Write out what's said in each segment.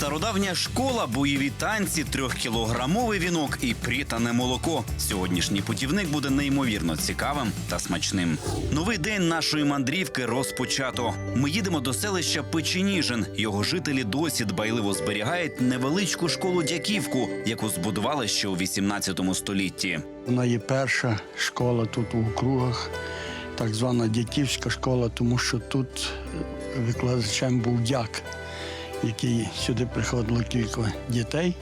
Стародавня школа, бойові танці, трьохкілограмовий вінок і прітане молоко. Сьогоднішній путівник буде неймовірно цікавим та смачним. Новий день нашої мандрівки розпочато. Ми їдемо до селища Печеніжин. Його жителі досі дбайливо зберігають невеличку школу дяківку, яку збудували ще у 18 столітті. Вона є перша школа тут у округах, так звана дяківська школа, тому що тут е, викладачем був дяк, який сюди приходило кілька дітей.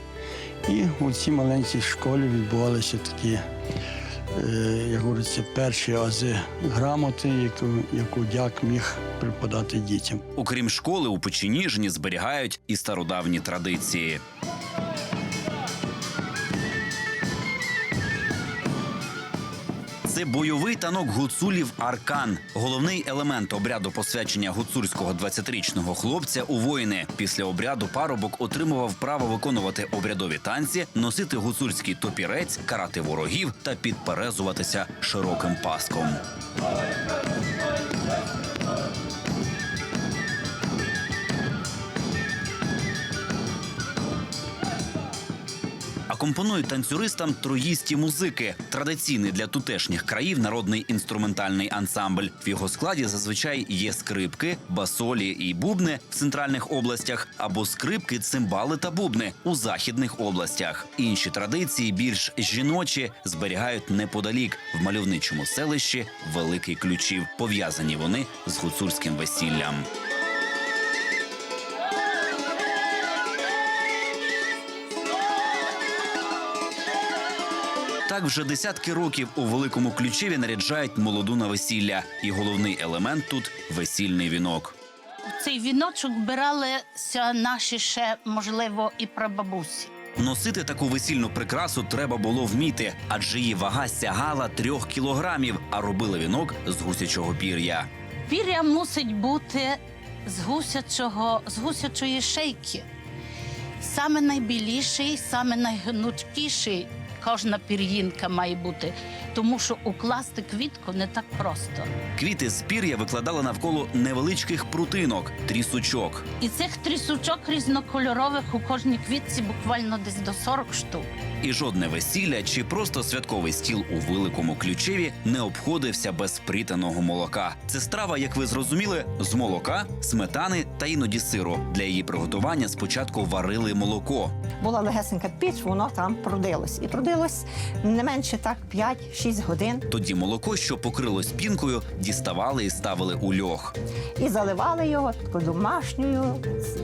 І у цій маленькій школі відбувалися такі, е, як говориться, перші ази грамоти, яку, яку дяк міг преподати дітям. Окрім школи, у Печеніжині зберігають і стародавні традиції. Це бойовий танок гуцулів аркан, головний елемент обряду посвячення гуцульського 20-річного хлопця у воїни. Після обряду парубок отримував право виконувати обрядові танці, носити гуцульський топірець, карати ворогів та підперезуватися широким паском. Акомпонують танцюристам троїсті музики, традиційний для тутешніх країв народний інструментальний ансамбль. В його складі зазвичай є скрипки, басолі і бубни в центральних областях, або скрипки, цимбали та бубни у західних областях. Інші традиції, більш жіночі, зберігають неподалік в мальовничому селищі Великий Ключів. Пов'язані вони з гуцульським весіллям. Так вже десятки років у великому ключеві наряджають молоду на весілля, і головний елемент тут весільний вінок. Цей віночок вбиралися наші ще, можливо, і прабабусі. Носити таку весільну прикрасу треба було вміти, адже її вага сягала трьох кілограмів, а робили вінок з гусячого пір'я. Пір'я мусить бути з гусячого, з гусячої шейки. Саме найбіліший, саме найгнучкіший кожна пір'їнка має бути, тому що укласти квітку не так просто. Квіти з пір'я викладали навколо невеличких прутинок, трісучок. І цих трісучок різнокольорових у кожній квітці буквально десь до 40 штук. І жодне весілля чи просто святковий стіл у великому ключеві не обходився без прітаного молока. Це страва, як ви зрозуміли, з молока, сметани та іноді сиру. Для її приготування спочатку варили молоко. Була легесенька піч, воно там продилось. І продилось не менше так 5-6 годин. Тоді молоко, що покрилось пінкою, діставали і ставили у льох. І заливали його такою домашньою,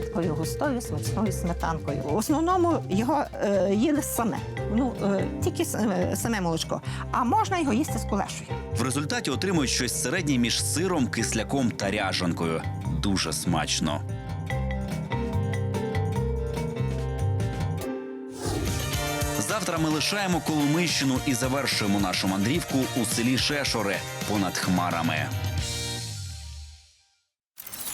такою густою смачною сметанкою. В основному його е, їли саме. Ну, е, тільки е, саме молочко. А можна його їсти з кулешою. В результаті отримують щось середнє між сиром, кисляком та ряжанкою. Дуже смачно. Завтра ми лишаємо Коломийщину і завершуємо нашу мандрівку у селі Шешори понад хмарами.